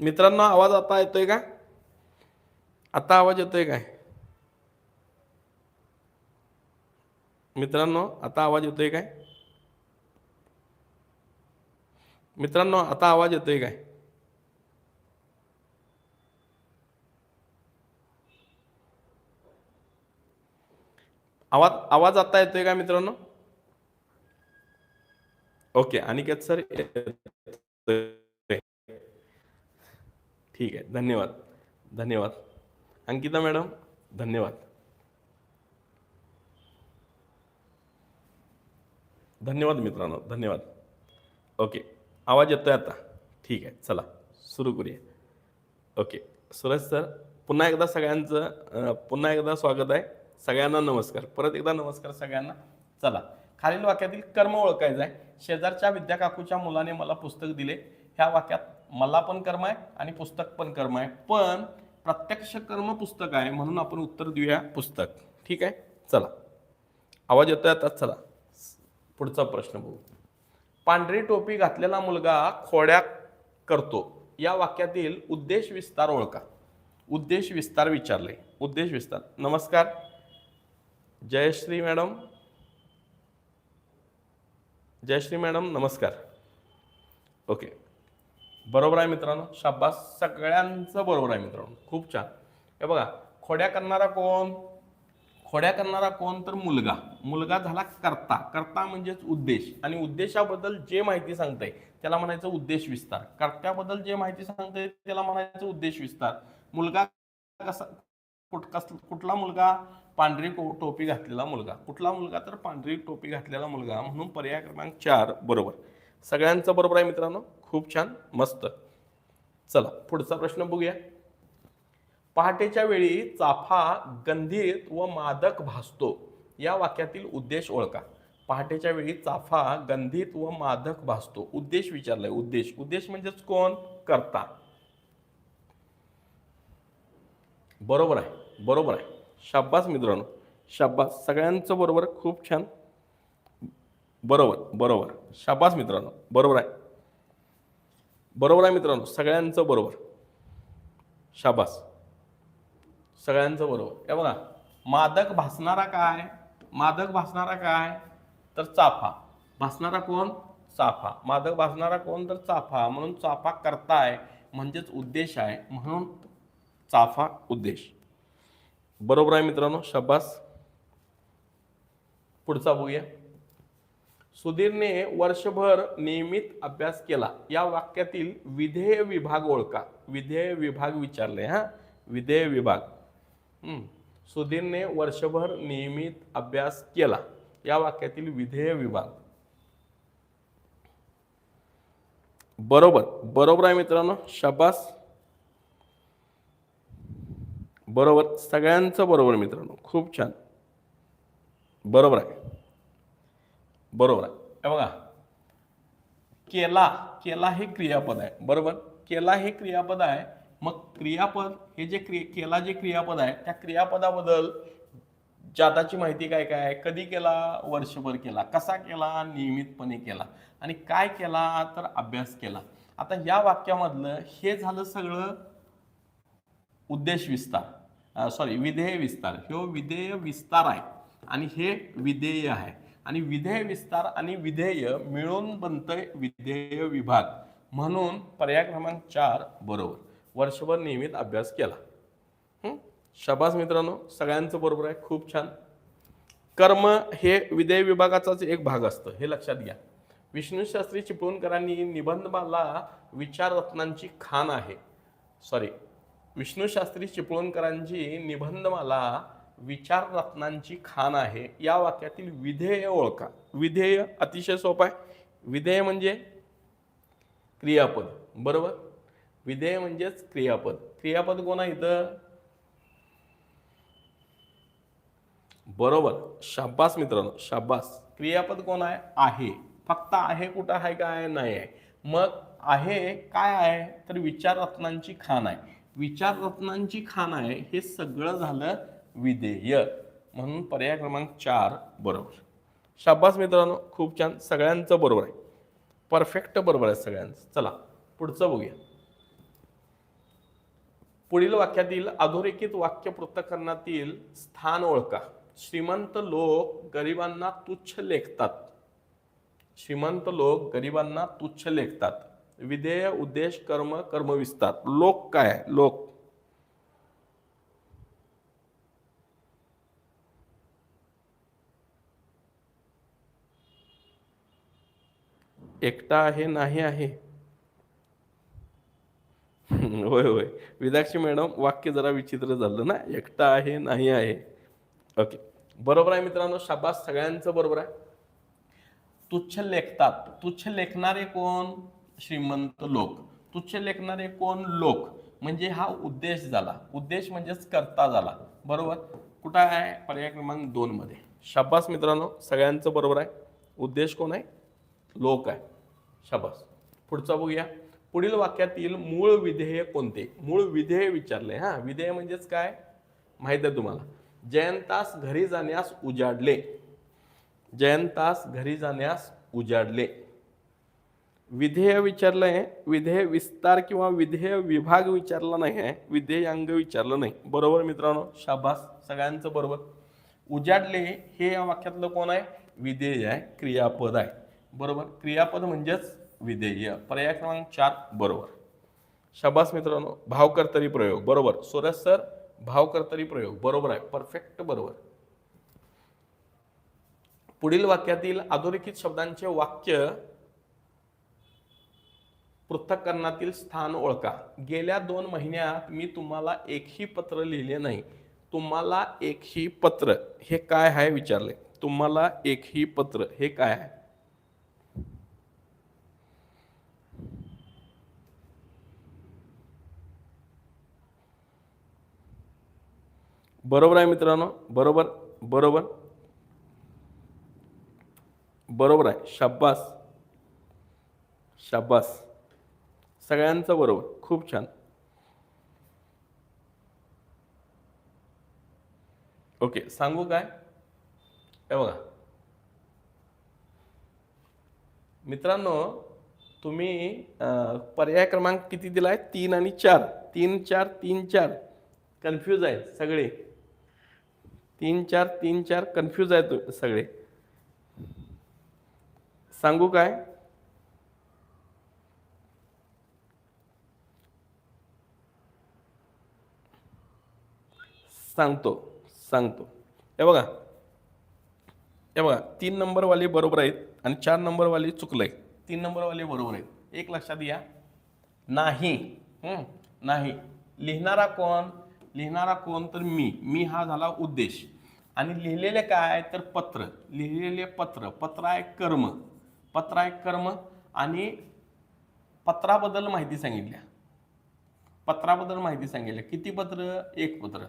मित्रांनो आवाज आता येतोय का? आता आवाज येतोय काय? मित्रांनो आता आवाज येतोय काय? मित्रांनो आता आवाज येतोय काय? आवाज आवाज आता येतोय का मित्रांनो? ओके अनिकेत सर ठीक आहे धन्यवाद. धन्यवाद. अंकिता मॅडम धन्यवाद. धन्यवाद मित्रांनो धन्यवाद. ओके आवाज येतोय आता? ठीक आहे चला सुरू करूया. ओके सुरेश सर पुन्हा एकदा सगळ्यांचं पुन्हा एकदा स्वागत आहे. सगळ्यांना नमस्कार. परत एकदा नमस्कार सगळ्यांना. चला खालील वाक्यातील कर्म ओळखायचं आहे. शेजारच्या विद्या काकूच्या मुलाने मला पुस्तक दिले. ह्या वाक्यात मला पण कर्म आहे आणि पुस्तक पण कर्म आहे. पण प्रत्यक्ष कर्म पुस्तक आहे म्हणून आपण उत्तर देऊया पुस्तक. ठीक आहे? चला. आवाज येतोय आता? चला. पुढचा प्रश्न बघू. पांढरी टोपी घातलेला मुलगा खोड्या करतो. या वाक्यातील उद्देश विस्तार ओळखा. उद्देश विस्तार विचारले. उद्देश विस्तार. नमस्कार. जयश्री मॅडम. जयश्री मॅडम नमस्कार. ओके. बरोबर आहे मित्रांनो? शाबास. सगळ्यांचं बरोबर आहे मित्रांनो. खूप छान. हे बघा खोड्या करणारा कोण? खोड्या करणारा कोण तर मुलगा. मुलगा झाला करता. करता म्हणजेच उद्देश. आणि उद्देशाबद्दल जे माहिती सांगताय त्याला म्हणायचं उद्देश विस्तार. कर्त्याबद्दल जे माहिती सांगताय त्याला म्हणायचं उद्देश विस्तार. मुलगा कसा कुठ कस कुठला मुलगा? पांढरी टो- टोपी घातलेला मुलगा. कुठला मुलगा तर पांढरी टोपी घातलेला मुलगा. म्हणून पर्याय क्रमांक चार बरोबर. सगळ्यांचं बरोबर आहे मित्रांनो? खूप छान मस्त. चला पुढचा प्रश्न बघूया. पहाटेच्या वेळी चाफा गंधीत व मादक भासतो या वाक्यातील उद्देश ओळखा. पहाटेच्या वेळी चाफा गंधीत व मादक भासतो. उद्देश विचारलाय उद्देश. उद्देश म्हणजेच कोण? करता. बरोबर आहे बरोबर आहे. शाब्बास मित्रांनो शाब्बास सगळ्यांचं बरोबर खूप छान. बरोबर बरोबर. शाबास मित्रांनो बरोबर आहे. बरोबर आहे मित्रांनो? सगळ्यांचं बरोबर. शाबास. सगळ्यांचं बरोबर. हे बघा मादक भासणारा काय? मादक भासणारा काय? तर चाफा. भासणारा कोण? चाफा. मादक भासणारा कोण? तर चाफा. म्हणून चाफा करताय म्हणजेच उद्देश आहे. म्हणून चाफा उद्देश. बरोबर आहे मित्रांनो? शाबास. पुढचा बघूया. सुधीरने वर्षभर नियमित अभ्यास केला. या वाक्यातील विधेय विभाग ओळखा. विधेय विभाग विचारले हा? विधेय विभाग. सुधीरने वर्षभर नियमित अभ्यास केला. या वाक्यातील विधेय विभाग. बरोबर. बरोबर आहे मित्रांनो. शबास. बरोबर. सगळ्यांचं बरोबर मित्रांनो. खूप छान. बरोबर आहे. बरोबर आहे. बघा. केला केला हे क्रियापद आहे. बरोबर? केला हे क्रियापद आहे. मग क्रियापद हे जे क्रिय केला जे क्रियापद आहे त्या क्रियापदाबद्दल जाताची माहिती काय काय आहे? कधी केला? वर्षभर केला. कसा केला? नियमितपणे केला. आणि काय केला? तर अभ्यास केला. आता या वाक्यामधलं हे झालं सगळं उद्देश विस्तार. सॉरी विधेय विस्तार. ह्यो विधेय विस्तार आहे. आणि हे विधेय आहे. आणि विधेय विस्तार आणि विधेय मिळून बनतंय विधेय विभाग. म्हणून पर्याय क्रमांक चार बरोबर. वर्षभर नियमित अभ्यास केला. शबास मित्रांनो सगळ्यांचं बरोबर आहे. खूप छान. कर्म हे विधेय विभागाचाच एक भाग असतं हे लक्षात घ्या. विष्णूशास्त्री चिपळूणकरांनी निबंधमाला विचाररत्नांची खाण आहे. सॉरी विष्णूशास्त्री चिपळूणकरांची निबंधमाला विचाररत्नांची खाण आहे. या वाक्यातील विधेय ओळखा. विधेय अतिशय सोपं आहे. विधेय म्हणजे क्रियापद. बरोबर? विधेय म्हणजेच क्रियापद. क्रियापद कोण आहे इथं? बरोबर. शाब्बास मित्रांनो. शाब्बास क्रियापद कोण आहे? आहे. फक्त आहे कुठं आहे काय नाही आहे. मग आहे काय आहे? तर विचाररत्नांची खाण आहे. विचाररत्नांची खाण आहे हे सगळं झालं विधेय. म्हणून पर्याय क्रमांक चार बरोबर. शाबास मित्रांनो खूप छान. सगळ्यांचं बरोबर आहे. परफेक्ट बरोबर आहे सगळ्यांचं. चला पुढचं बघूया. पुढील वाक्यातील अधोरेखित वाक्य पृथक्करणातील स्थान ओळखा. श्रीमंत लोक गरिबांना तुच्छ लेखतात. श्रीमंत लोक गरिबांना तुच्छ लेखतात. विधेय उद्देश कर्म कर्मविस्तार. लोक काय? लोक. एकटा आहे नाही आहे. होय होय. विदाक्षी मॅडम वाक्य जरा विचित्र झालं ना? एकटा आहे नाही आहे. ओके. बरोबर आहे मित्रांनो शाबास सगळ्यांचं बरोबर आहे? तुच्छ लेखतात. तुच्छ लेखणारे कोण? श्रीमंत लोक. तुच्छ लेखणारे कोण? लोक. म्हणजे हा उद्देश झाला. उद्देश म्हणजेच करता झाला. बरोबर? कुठं आहे? पर्याय क्रमांक दोन मध्ये. शाबास मित्रांनो सगळ्यांचं बरोबर आहे? उद्देश कोण आहे? लोक आहे. शाबास. पुढचा बघूया. पुढील वाक्यातील मूळ विधेय कोणते? मूळ विधेय विचारले हा. विधेय म्हणजेच काय? माहीत आहे तुम्हाला. जयंतास घरी जाण्यास उजाडले. जयंतास घरी जाण्यास उजाडले. विधेय विचारलंय विधेय विस्तार किंवा विधेय विभाग विचारला नाही आहे विधेयांग विचारलं नाही. बरोबर मित्रांनो? शाबास. सगळ्यांचं बरोबर. उजाडले हे या वाक्यातलं कोण आहे? विधेय आहे क्रियापद आहे. बरोबर? क्रियापद म्हणजेच विधेय. पर्याय क्रमांक चार बरोबर. शाबास मित्रांनो भावकर्तरी प्रयोग बरोबर. सुरज सर भावकर्तरी प्रयोग बरोबर आहे. परफेक्ट बरोबर. पुढील वाक्यातील अधोरेखित शब्दांचे वाक्य पृथक्करणातील स्थान ओळखा. गेल्या दोन महिन्यात मी तुम्हाला एकही पत्र लिहिले नाही. तुम्हाला एकही पत्र. हे काय आहे? विचारले. तुम्हाला एकही पत्र. हे काय आहे? बरोबर आहे मित्रांनो? बरोबर? बरोबर? बरोबर आहे. शाब्बास. शाब्बास. सगळ्यांचं बरोबर. खूप छान. ओके सांगू काय? हे बघा. मित्रांनो तुम्ही पर्याय क्रमांक किती दिला आहे तीन आणि चार. तीन चार तीन चार. कन्फ्यूज आहेत सगळे. तीन चार तीन चार कन्फ्यूज आहे सगळे. सांगू काय? सांगतो सांगतो. हे बघा. हे बघा तीन नंबरवाले बरोबर आहेत आणि चार नंबरवाले चुकलंय. तीन नंबरवाले बरोबर आहेत. एक लक्षात या नाही. नाही. लिहिणारा कोण? लिहिणारा कोण तर मी. मी हा झाला उद्देश. आणि लिहिलेले काय तर पत्र. लिहिलेले पत्र. पत्र आहे कर्म. पत्र आहे कर्म आणि पत्राबद्दल माहिती सांगितल्या. पत्राबद्दल माहिती सांगितल्या. किती पत्र? एक पत्र.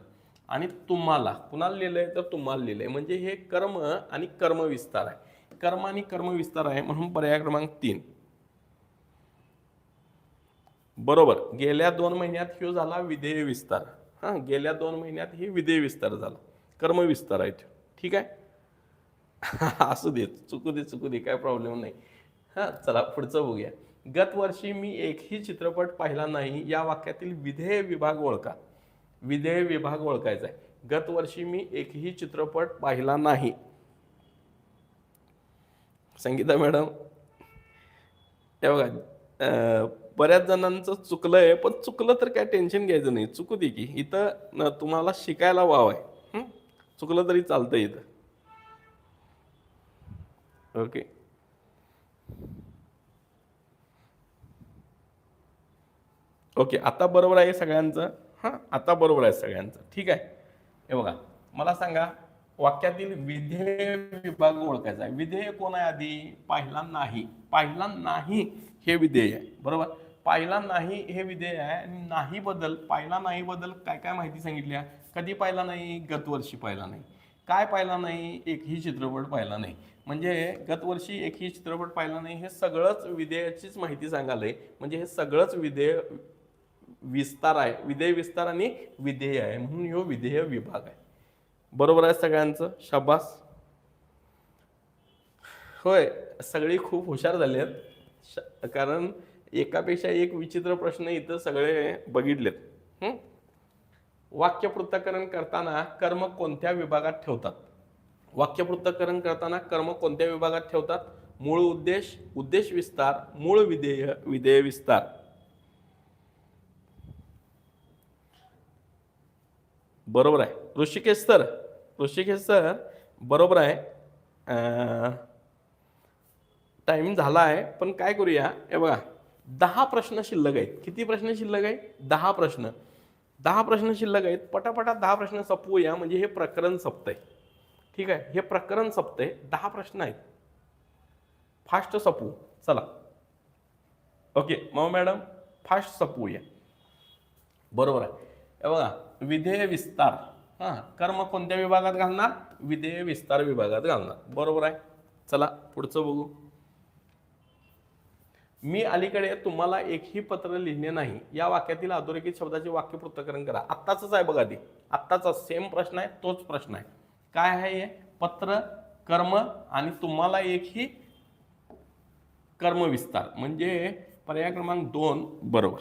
आणि तुम्हाला. कुणाला लिहिलंय तर तुम्हाला लिहिलंय. म्हणजे हे कर्म आणि कर्मविस्तार आहे. कर्म आणि कर्मविस्तार आहे म्हणून पर्याय क्रमांक तीन. बरोबर. गेल्या दोन महिन्यात ह्यो झाला विधेय विस्तार हां गेल्या दोन महिन्यात हे विधेय विस्तार झाला. कर्मविस्तार आहे तो. ठीक आहे? असू दे चुकू दे चुकू दे काय प्रॉब्लेम नाही. हां चला पुढचं बघूया. गत वर्षी मी एकही चित्रपट पाहिला नाही या वाक्यातील विधेय विभाग ओळखा. विधेय विभाग ओळखायचा आहे. गत वर्षी मी एकही चित्रपट पाहिला नाही. संगीता मॅडम हे बघा बऱ्याच जणांचं चुकलंय पण चुकलं तर काय टेन्शन घ्यायचं नाही. चुकू दे की. इथं तुम्हाला शिकायला वाव आहे. चुकलं तरी चालतं इथं. ओके. ओके आता बरोबर आहे सगळ्यांचं? हां? आता बरोबर आहे सगळ्यांचं. ठीक आहे. हे बघा मला सांगा वाक्यातील विधेय विभाग ओळखायचा आहे. विधेय कोण आहे आधी पाहिला नाही. पाहिला नाही हे विधेय आहे. बरोबर? पाहिला नाही हे विधेय आहे आणि नाही बदल पाहिला नाही बदल काय काय माहिती सांगितली आहे कधी पाहिला नाही? गतवर्षी पाहिला नाही. काय पाहिला नाही? एकही चित्रपट पाहिला नाही. म्हणजे गतवर्षी एकही चित्रपट पाहिला नाही हे सगळंच विधेयाचीच माहिती सांगालंय. म्हणजे हे सगळंच विधेय विस्तार आहे. विधेय विस्तार आणि विधेय आहे. म्हणून ह्यो विधेय विभाग आहे. बरोबर आहे सगळ्यांचं? शाबास. होय सगळी खूप हुशार झाली आहेत. कारण एकापेक्षा एक विचित्र प्रश्न इथं सगळे बघितलेत. वाक्य पृथक्करण करताना कर्म कोणत्या विभागात ठेवतात? वाक्य पृथ्थकरण करताना कर्म कोणत्या विभागात ठेवतात? मूळ उद्देश उद्देश विस्तार मूळ विधेय विधेय विस्तार. बरोबर आहे. ऋषिकेश सर ऋषिकेश सर बरोबर आहे. टाइम झाला आहे पण काय करूया? हे बघा. दहा प्रश्न शिल्लक आहेत. किती प्रश्न शिल्लक आहेत? दहा प्रश्न. दहा प्रश्न शिल्लक आहेत. पटापटा दहा प्रश्न संपवूया. म्हणजे हे प्रकरण संपतंय. ठीक आहे? हे प्रकरण संपतंय. दहा प्रश्न आहेत. फास्ट संपवू. चला. ओके. मग मॅडम फास्ट संपवूया. बरोबर आहे. बघा. विधेय विस्तार. हां. कर्म कोणत्या विभागात घालणार? विधेय विस्तार विभागात घालणार. बरोबर आहे. चला. पुढचं बघू. मी अलीकडे तुम्हाला एकही पत्र लिहिले नाही. या वाक्यातील अधोरेखित शब्दाचे वाक्य पृथक्करण करा. आत्ताच आहे बघा ते. आत्ताचा सेम प्रश्न आहे तोच प्रश्न आहे. काय आहे हे? पत्र कर्म आणि तुम्हाला एकही कर्मविस्तार. म्हणजे पर्याय क्रमांक दोन बरोबर.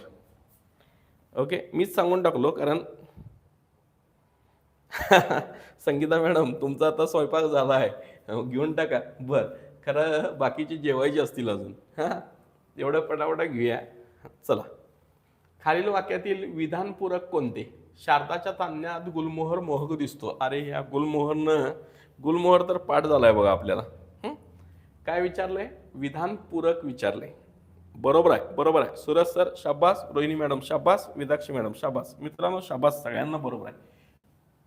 ओके मीच सांगून टाकलो कारण संगीता मॅडम तुमचा आता स्वयंपाक झाला आहे. घेऊन टाका. बर. खरं बाकीचे जेवायचे असतील अजून. हां? एवढं पटापटा घेऊया. चला. खालील वाक्यातील विधानपूरक कोणते? शारदाच्या तान्यात गुलमोहर मोहक दिसतो. अरे ह्या गुलमोहरनं गुलमोहर तर पाठ झालाय बघा आपल्याला. काय विचारलंय? विधानपूरक विचारलंय. बरोबर आहे बरोबर आहे. सुरज सर शाबास. रोहिणी मॅडम शाबास. विदाक्षी मॅडम शाबास. मित्रांनो शाबास सगळ्यांना बरोबर आहे.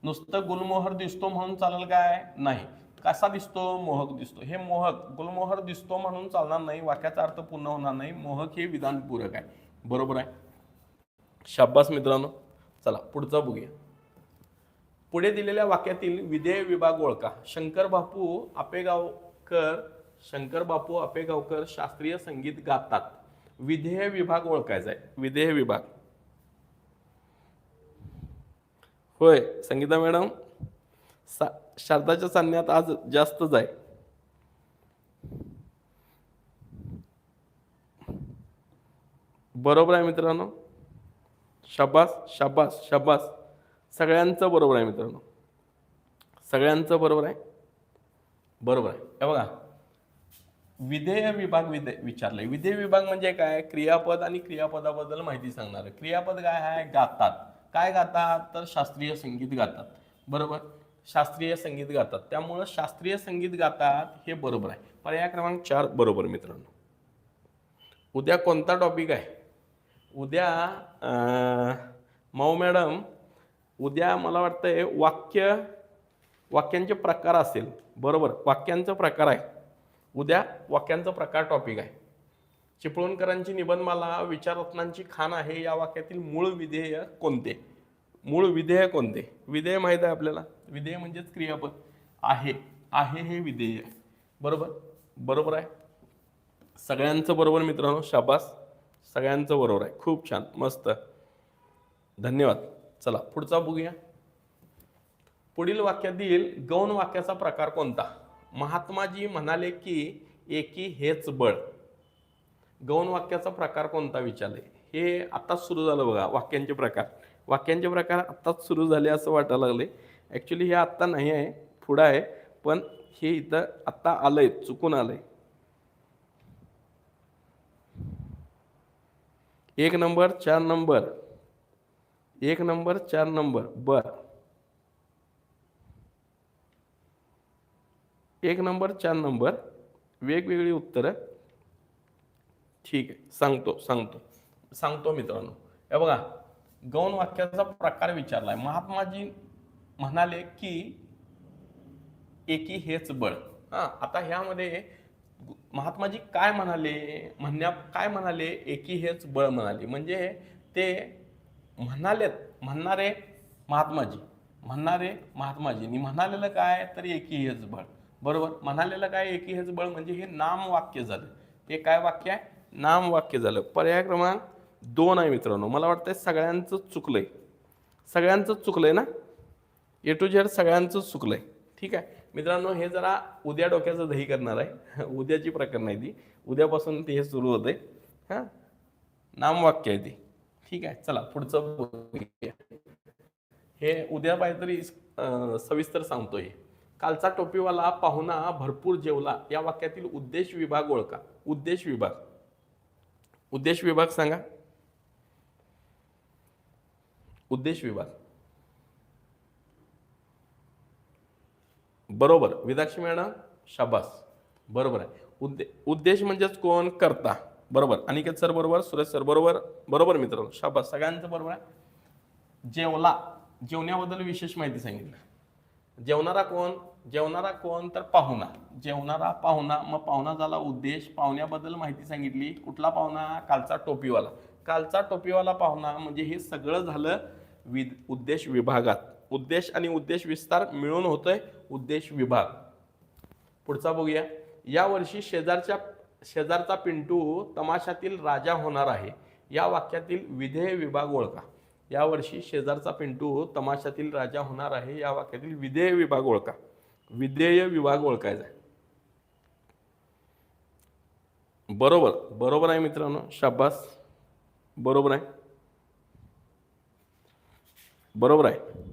नुसतं गुलमोहर दिसतो म्हणून चालेल काय? नाही. कसा दिसतो? मोहक दिसतो. हे मोहक गुलमोहर दिसतो म्हणून चालणार नाही. वाक्याचा अर्थ पूर्ण होणार नाही. मोहक हे विधानपूरक आहे. बरोबर आहे? शाब्बास मित्रांनो चला पुढचा बघूया. पुढे दिलेल्या वाक्यातील विधेय विभाग ओळखा. शंकर बापू आपेगावकर शंकर बापू आपेगावकर शास्त्रीय संगीत गातात. विधेय विभाग ओळखायचा आहे. विधेय विभाग. होय संगीता मॅडम? सा शारदाच्या सान्यात आज जास्तच आहे. बरोबर आहे मित्रांनो? शाबास शाबास शाबास. सगळ्यांचं बरोबर आहे मित्रांनो. सगळ्यांचं बरोबर आहे? बरोबर आहे. हे बघा. विधेय विभाग विधेय विचारलंय. विधेय विभाग म्हणजे काय? क्रियापद आणि क्रियापदाबद्दल माहिती सांगणार. क्रियापद काय आहे? गातात. काय गातात? तर शास्त्रीय संगीत गातात. बरोबर? शास्त्रीय संगीत गातात. त्यामुळं शास्त्रीय संगीत गातात हे बरोबर आहे. पर्याय क्रमांक चार बरोबर मित्रांनो. उद्या कोणता टॉपिक आहे? उद्या माऊ मॅडम उद्या मला वाटतंय वाक्य वाक्यांचे प्रकार असेल. बरोबर वाक्यांचा प्रकार आहे. उद्या वाक्यांचा प्रकार टॉपिक आहे. चिपळूणकरांची निबंधमाला विचाररत्नांची खाण आहे या वाक्यातील मूळ विधेय कोणते? मूळ विधेय कोणते? विधेय माहीत आहे आपल्याला? विधेय म्हणजेच क्रियापद. आहे. आहे हे विधेय. बरोबर? बरोबर आहे? सगळ्यांचं बरोबर मित्रांनो? शाबास. सगळ्यांचं बरोबर आहे. खूप छान. मस्त. धन्यवाद. चला पुढचा बघूया. पुढील वाक्यातील गौण वाक्याचा प्रकार कोणता? महात्माजी म्हणाले की एकी हेच बळ. गौण वाक्याचा प्रकार कोणता विचारले? हे आत्ताच सुरू झालं बघा वाक्यांचे प्रकार. वाक्यांचे प्रकार आत्ताच सुरू झाले असं वाटायला लागले. ॲक्च्युली हे आत्ता नाही आहे पुढं आहे पण हे इथं आत्ता आलंय चुकून आलंय. एक नंबर चार नंबर. एक नंबर चार नंबर. बर. एक नंबर चार नंबर. वेगवेगळी उत्तरं. ठीक आहे सांगतो सांगतो. सांगतो मित्रांनो. हे बघा गौण वाक्याचा प्रकार विचारलाय. महात्माजी म्हणाले की एकी हेच बळ. हा. आता ह्यामध्ये महात्माजी काय म्हणाले? म्हणण्या काय म्हणाले? एकी हेच बळ म्हणाले. म्हणजे ते म्हणालेत म्हणणारे महात्माजी म्हणणारे महात्माजी. आणि म्हणालेलं काय? तर एकी हेच बळ. बरोबर? म्हणालेलं काय? एकी हेच बळ म्हणजे हे नाम वाक्य झालं. हे काय वाक्य आहे? नाम वाक्य झालं. पर्याय क्रमांक दोन आहे मित्रांनो. मला वाटतं सगळ्यांचं चुकलंय. सगळ्यांचं चुकलंय ना? ए टू झेड सगळ्यांचं आहे ठीक आहे? मित्रांनो हे जरा उद्या डोक्याचं दही करणार आहे. उद्याची प्रकरण आहे ती. उद्यापासून ते हे सुरू होते हां? नामवाक्य आहे ती. ठीक आहे? चला पुढचं हे उद्या काहीतरी सविस्तर सांगतोय. कालचा टोपीवाला पाहुणा भरपूर जेवला. या वाक्यातील उद्देश विभाग ओळखा. उद्देश विभाग. उद्देश विभाग सांगा. उद्देश विभाग. बरोबर. विदाक्षी मॅडम शाबास. बरोबर आहे. उद्दे उद्देश म्हणजेच कोण? करता. बरोबर. अनिकेत सर बरोबर सुरेश सर बरोबर बरोबर मित्रांनो. शाबास. सगळ्यांचं बरोबर आहे. जेवला. जेवण्याबद्दल विशेष माहिती सांगितलं. जेवणारा कोण? जेवणारा कोण तर पाहुणा. जेवणारा पाहुणा. मग पाहुणा झाला उद्देश. पाहुण्याबद्दल माहिती सांगितली. कुठला पाहुणा? कालचा टोपीवाला. कालचा टोपीवाला पाहुणा म्हणजे हे सगळं झालं वि उद्देश विभागात. उद्देश आणि उद्देश विस्तार मिळून होतोय उद्देश विभाग. पुढचा बघूया. या वर्षी शेजारच्या शेजारचा पिंटू तमाशातील राजा होणार आहे. या वाक्यातील विधेय विभाग ओळखा. या वर्षी शेजारचा पिंटू तमाशातील राजा होणार आहे. या वाक्यातील विधेय विभाग ओळखा. विधेय विभाग ओळखायचा बरोबर बरोबर आहे मित्रांनो. शाबास. बरोबर आहे. बरोबर आहे.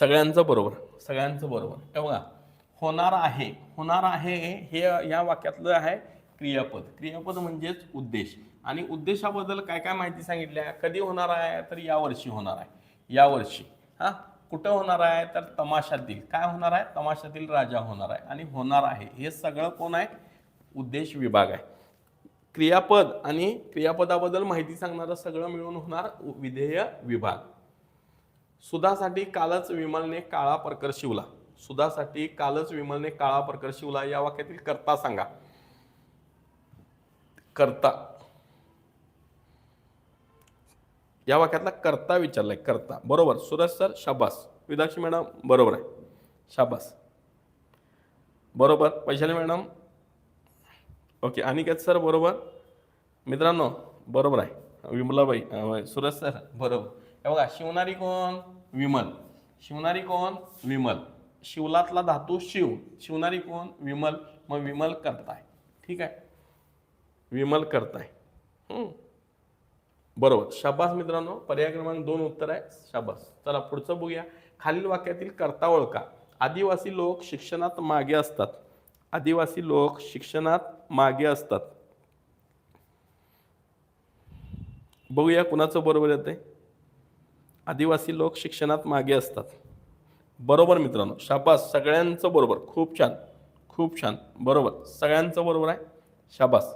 सगळ्यांचं बरोबर. सगळ्यांचं बरोबर. हे बघा होणार आहे. होणार आहे हे या वाक्यातलं आहे क्रियापद. क्रियापद म्हणजेच उद्देश. आणि उद्देशाबद्दल काय काय माहिती सांगितली आहे कधी होणार आहे? तर यावर्षी होणार आहे. यावर्षी हां? कुठं होणार आहे? तर तमाशातील. काय होणार आहे? तमाशातील राजा होणार आहे. आणि होणार आहे. हे सगळं कोण आहे? उद्देश विभाग आहे. क्रियापद आणि क्रियापदाबद्दल माहिती सांगणारं सगळं मिळून होणार विधेय विभाग. सुधासाठी कालच विमलने काळा परकर शिवला. सुधासाठी कालच विमलने काळा परकर शिवला. या वाक्यातील करता सांगा. करता. या वाक्यातला कर्ता विचारलाय. कर्ता. बरोबर. सुरज सर शाबास. विदाक्षी मॅडम बरोबर आहे. शाबास. बरोबर. Vaishali madam. Okay. Aniket sir बरोबर. मित्रांनो बरोबर आहे. विमलाबाई सुरज सर बरोबर. हे बघा शिवणारी कोण? विमल. शिवणारी कोण? विमल. शिवलातला धातू शिव. शिवणारी कोण? विमल. मग विमल करताय. ठीक आहे. विमल करताय. हम्म. बरोबर. शाबास मित्रांनो. पर्याय क्रमांक दोन उत्तर आहे. शाबास. चला पुढचं बघूया. खालील वाक्यातील कर्ता ओळखा. आदिवासी लोक शिक्षणात मागे असतात. आदिवासी लोक शिक्षणात मागे असतात. बघूया कुणाचं बरोबर येते आदिवासी लोक शिक्षणात मागे असतात. बरोबर मित्रांनो शाबास. सगळ्यांचं बरोबर. खूप छान. खूप छान. बरोबर. सगळ्यांचं बरोबर आहे? शाबास.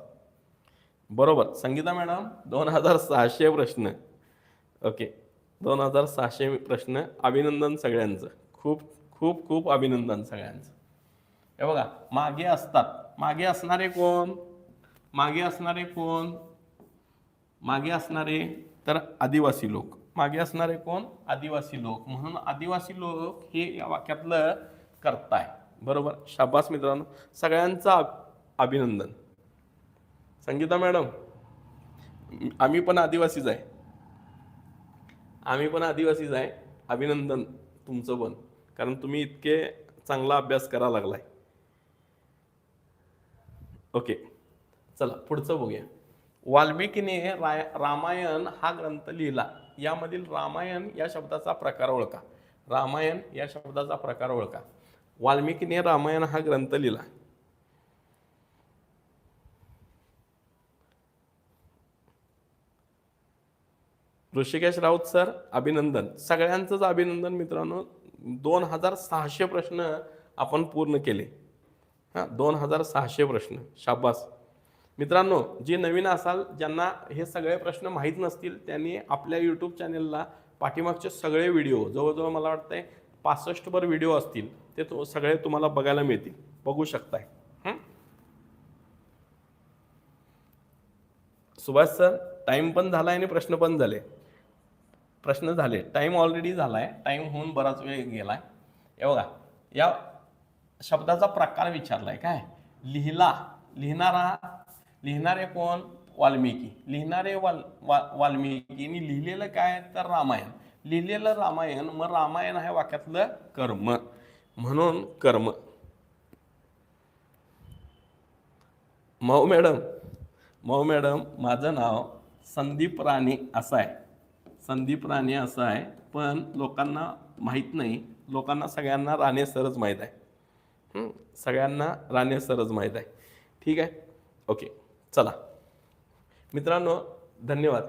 बरोबर. संगीता मॅडम दोन हजार सहाशे प्रश्न. ओके. दोन हजार सहाशे प्रश्न. अभिनंदन सगळ्यांचं. खूप खूप खूप अभिनंदन सगळ्यांचं. हे बघा मागे असतात. मागे असणारे कोण? मागे असणारे कोण? मागे असणारे तर आदिवासी लोक. मागे असणारे कोण? आदिवासी लोक. म्हणून आदिवासी लोक हे या वाक्यातलं करताय. बरोबर? शाबास मित्रांनो. सगळ्यांचं अभिनंदन. संगीता मॅडम आम्ही पण आदिवासीच आहे. आम्ही पण आदिवासीच आहे. अभिनंदन तुमचं पण. कारण तुम्ही इतके चांगला अभ्यास करा लागलाय. ओके. चला पुढचं बघूया. वाल्मिकीने राय रामायण हा ग्रंथ लिहिला. यामधील रामायण या शब्दाचा प्रकार ओळखा. रामायण या शब्दाचा प्रकार ओळखा. वाल्मिकीने रामायण हा ग्रंथ लिहिला. ऋषिकेश राऊत सर अभिनंदन. सगळ्यांचंच अभिनंदन मित्रांनो. दोन हजार सहाशे प्रश्न आपण पूर्ण केले. हां दोन हजार सहाशे प्रश्न. शाबास. मित्रांनो जे नवीन असाल ज्यांना हे सगळे प्रश्न माहीत नसतील त्यांनी आपल्या यूट्यूब चॅनेलला पाठीमागचे सगळे व्हिडिओ जवळजवळ मला वाटतंय पासष्टभर व्हिडिओ असतील ते तो सगळे तुम्हाला बघायला मिळतील. बघू शकताय. सुभाष सर टाईम पण झाला आणि प्रश्न पण झाले. प्रश्न झाले. टाईम ऑलरेडी झाला आहे टाईम होऊन बराच वेळ गेला आहे बघा या शब्दाचा प्रकार विचारलाय. काय? लिहिला लिहिणारा लिहिणारे कोण? वाल्मिकी. लिहिणारे वाल वा वाल्मिकीनी लिहिलेलं काय तर रामायण. लिहिलेलं रामायण मग रामायण आहे वाक्यातलं कर्म. म्हणून कर्म. मऊ मॅडम मऊ मॅडम माझं नाव संदीप राणे असं आहे. संदीप राणे असं आहे. पण लोकांना माहीत नाही. लोकांना सगळ्यांना राणे सरच माहीत आहे. सगळ्यांना राणे सरच माहीत आहे. ठीक आहे? ओके. चला. मित्रांनो धन्यवाद.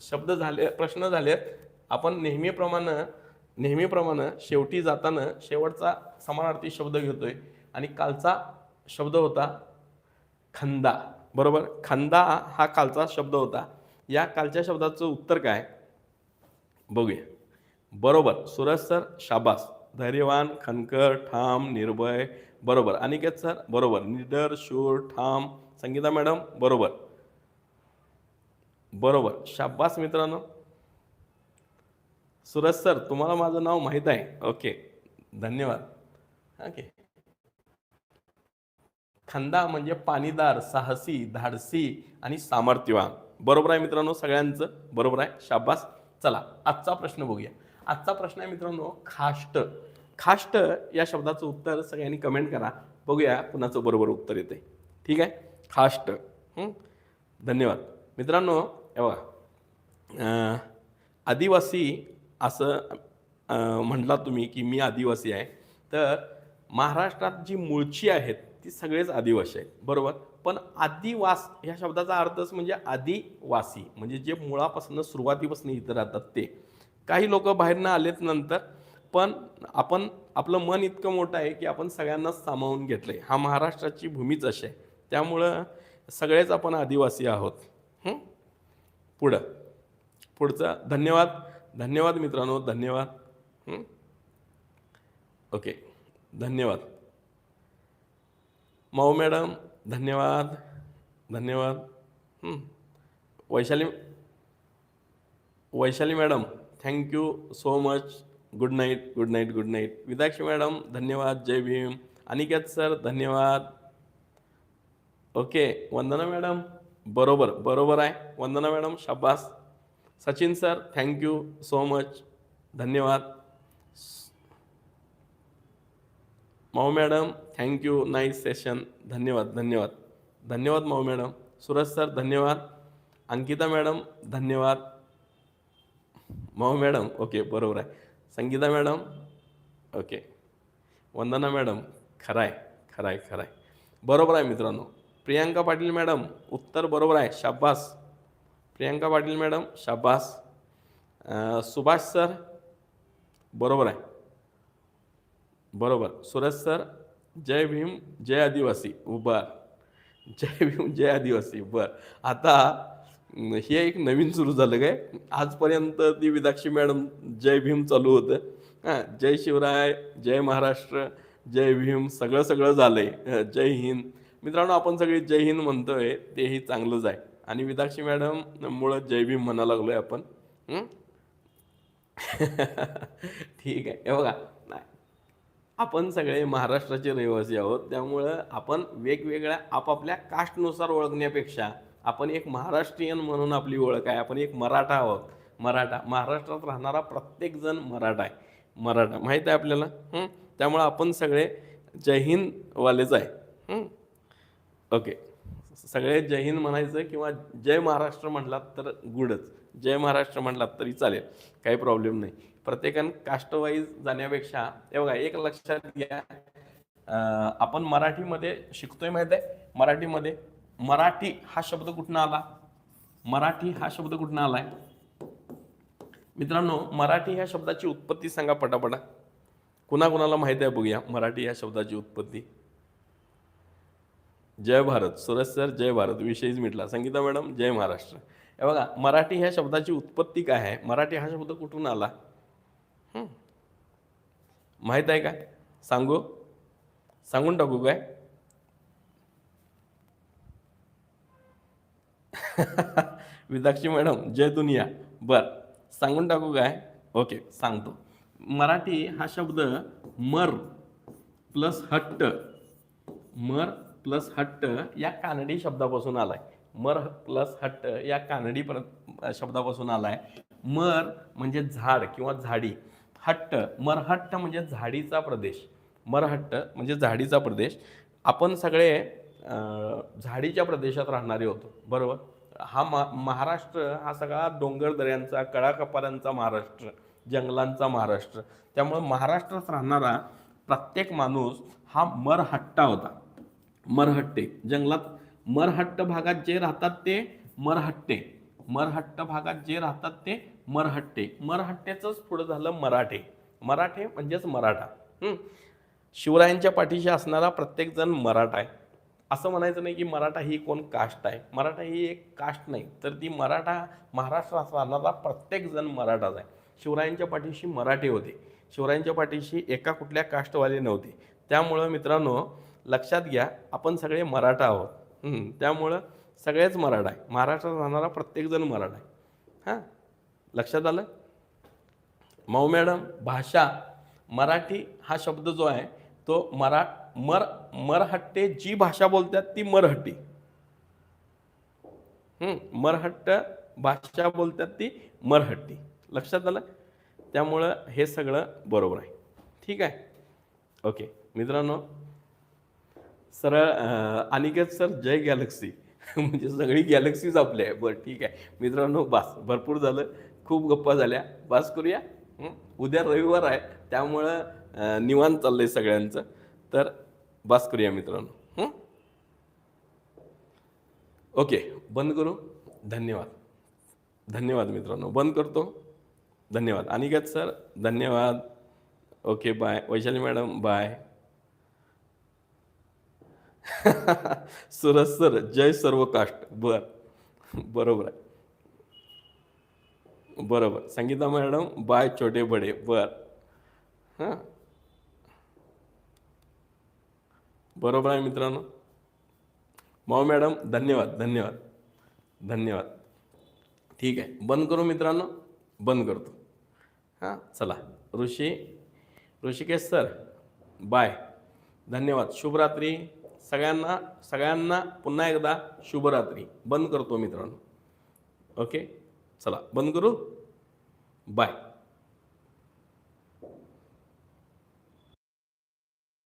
शब्द झाले प्रश्न झाले आपण नेहमीप्रमाणे नेहमीप्रमाणे शेवटी जाताना शेवटचा समानार्थी शब्द घेतोय. आणि कालचा शब्द होता खंदा. बरोबर? खंदा हा कालचा शब्द होता. या कालच्या शब्दाचं उत्तर काय? बघूया. बरोबर. सुरज सर शाबास. धैर्यवान खनकर ठाम निर्भय. बरोबर. अनिकेत सर बरोबर. निडर शूर ठाम. संगीता मॅडम बरोबर. बरोबर. शाबास मित्रांनो. सुरज सर तुम्हाला माझं नाव माहीत आहे? ओके. धन्यवाद. ओके. खंदा म्हणजे पाणीदार साहसी धाडसी आणि सामर्थ्यवान. बरोबर आहे मित्रांनो सगळ्यांचं? बरोबर आहे? शाबास चला आजचा प्रश्न बघूया. आजचा प्रश्न आहे मित्रांनो खाष्ट. खाष्ट या शब्दाचं उत्तर सगळ्यांनी कमेंट करा. बघूया कुणाचं बरोबर उत्तर येते ठीक आहे? खाष्ट. धन्यवाद. मित्रांनो हे बघा. आदिवासी असं म्हटला तुम्ही की मी आदिवासी आहे. तर महाराष्ट्रात जी मूळची आहेत ती सगळेच आदिवासी आहेत. बरोबर? पण आदिवास ह्या शब्दाचा अर्थच म्हणजे आदिवासी. म्हणजे जे मुळापासून सुरुवातीपासून इथं राहतात ते. काही लोक बाहेरनं आलेत नंतर पण आपण आपलं मन इतकं मोठं आहे की आपण सगळ्यांनाच सामावून घेतलं आहे हा महाराष्ट्राची भूमीच अशी आहे. त्यामुळं सगळेच आपण आदिवासी आहोत. पुढं. पुढचं. धन्यवाद. धन्यवाद मित्रांनो. धन्यवाद. ओके. धन्यवाद. माऊ मॅडम धन्यवाद. धन्यवाद. Vaishali Vaishali madam thank you so much good night good night good night Vidakshi madam धन्यवाद. जय भीम. अनिकेत सर धन्यवाद. Okay Vandana madam. बरोबर बरोबर आहे. वंदना मॅडम शाबास. Sachin sir thank you so much धन्यवाद. Mau madam thank you nice session धन्यवाद धन्यवाद. धन्यवाद माऊ मॅडम. सुरज सर धन्यवाद. अंकिता मॅडम धन्यवाद. माऊ मॅडम ओके बरोबर आहे. Sangeeta madam okay. Vandana madam खरं आहे खरं आहे खरं आहे. बरोबर आहे मित्रांनो. प्रियांका पाटील मॅडम उत्तर बरोबर आहे शाबास. प्रियांका पाटील मॅडम शाबास. सुभाष सर बरोबर आहे. बरोबर. सुरज सर जय भीम जय आदिवासी. बर जय भीम जय आदिवासी. बर आता हे एक नवीन सुरू झालं काय? आजपर्यंत ती विदाक्षी मॅडम जय भीम चालू होतं. हां जय शिवराय जय महाराष्ट्र जय भीम सगळं सगळं झालं आहे जय हिंद. मित्रांनो आपण सगळे जय हिंद म्हणतोय तेही चांगलंच आहे. आणि विदाक्षी मॅडम मुळं जय भीम म्हणा आहे आपण. ठीक आहे. हे बघा. नाही. आपण सगळे महाराष्ट्राचे रहिवासी आहोत. त्यामुळं आपण वेगवेगळ्या आपापल्या कास्टनुसार ओळखण्यापेक्षा आपण एक महाराष्ट्रीयन म्हणून आपली ओळख आहे. आपण एक मराठा आहोत. मराठा. महाराष्ट्रात राहणारा प्रत्येकजण मराठा आहे. मराठा. माहीत आहे आपल्याला? त्यामुळं आपण सगळे जय हिंदवालेच आहे. ओके. सगळे जय हिंद म्हणायचं किंवा जय महाराष्ट्र म्हटलात तर गुडच. जय महाराष्ट्र म्हटलात तरी चालेल. काही प्रॉब्लेम नाही. प्रत्येकानं कास्टवाईज जाण्यापेक्षा हे बघा एक लक्षात घ्या. आपण मराठीमध्ये शिकतोय माहीत आहे? मराठीमध्ये मराठी हा शब्द कुठनं आला? मराठी हा शब्द कुठनं आलाय? मित्रांनो मराठी ह्या शब्दाची उत्पत्ती सांगा पटापटा. कुणाकुणाला माहिती आहे बघूया मराठी ह्या शब्दाची उत्पत्ती? जय भारत सुरेश सर जय भारत विषयीच मिटला. संगीता मॅडम जय महाराष्ट्र. हे बघा मराठी ह्या शब्दाची उत्पत्ती काय आहे? मराठी हा शब्द कुठून आला? माहीत माहीत आहे का? सांगू? सांगून टाकू काय? विदाक्षी मॅडम जय दुनिया. बर सांगून टाकू काय? ओके सांगतो. मराठी हा शब्द मर प्लस हट्ट. मर प्लस हट्ट या कानडी शब्दापासून आलाय. मर प्लस हट्ट या कानडी शब्दापासून आलाय. मर म्हणजे झाड किंवा झाडी. हट्ट मरहट्ट म्हणजे झाडीचा प्रदेश. मरहट्ट म्हणजे झाडीचा प्रदेश. आपण सगळे झाडीच्या प्रदेशात राहणारे होतो. बरोबर? हा मा महाराष्ट्र हा सगळा डोंगर दऱ्यांचा कडाकपाऱ्यांचा महाराष्ट्र जंगलांचा महाराष्ट्र. त्यामुळे महाराष्ट्रात राहणारा प्रत्येक माणूस हा मरहट्टा होता. मरहट्टे. जंगलात मरहट्ट भागात जे राहतात ते मरहट्टे. मरहट्ट भागात जे राहतात ते मरहट्टे. मरहट्ट्याचंच पुढं झालं मराठे. मराठे म्हणजेच मराठा. शिवरायांच्या पाठीशी असणारा प्रत्येकजण मराठा आहे. असं म्हणायचं नाही की मराठा ही कोण कास्ट आहे. मराठा ही एक कास्ट नाही. तर ती मराठा महाराष्ट्रात राहणारा प्रत्येकजण मराठाच आहे. शिवरायांच्या पाठीशी मराठे होते. शिवरायांच्या पाठीशी एका कुठल्या कास्टवाले नव्हते. त्यामुळं मित्रांनो लक्षात घ्या आपण सगळे मराठा आहोत. त्यामुळं सगळेच मराठा आहे. महाराष्ट्रात राहणारा प्रत्येकजण मराठा आहे. हां? लक्षात आलं? मऊ मॅडम भाषा मराठी हा शब्द जो आहे तो मरा मर मरहट्टे जी भाषा बोलतात ती मरहट्टी. मरहट्ट भाषा बोलतात ती मरहट्टी. लक्षात आलं? त्यामुळं हे सगळं बरोबर आहे. ठीक आहे? ओके. मित्रांनो सरळ अनिकेत सर जय गॅलेक्सी. म्हणजे सगळी गॅलेक्सीज आपल्या आहे. बरं ठीक आहे. मित्रांनो बास भरपूर झालं. खूप गप्पा झाल्या. बास करूया. उद्या रविवार आहे. त्यामुळं निवांत चाललं आहे सगळ्यांचं. तर बास करूया मित्रांनो. ओके बंद करू. धन्यवाद. धन्यवाद मित्रांनो. बंद करतो. धन्यवाद. अनिकेत सर धन्यवाद. Okay bye. Vaishali madam bye. Suraj sir जय सर्व काष्ट बर बरोबर आहे. बरोबर. संगीता मॅडम बाय छोटे बडे. बर. हां? बरोबर आहे मित्रांनो. माऊ मॅडम धन्यवाद धन्यवाद धन्यवाद. ठीक आहे. बंद करू मित्रांनो? बंद करतो. हां? चला. Rishi Hrishikesh sir bye. धन्यवाद. शुभरात्री. सगळ्यांना सगळ्यांना पुन्हा एकदा शुभरात्री. बंद करतो मित्रांनो. ओके चला बंद करू? बाय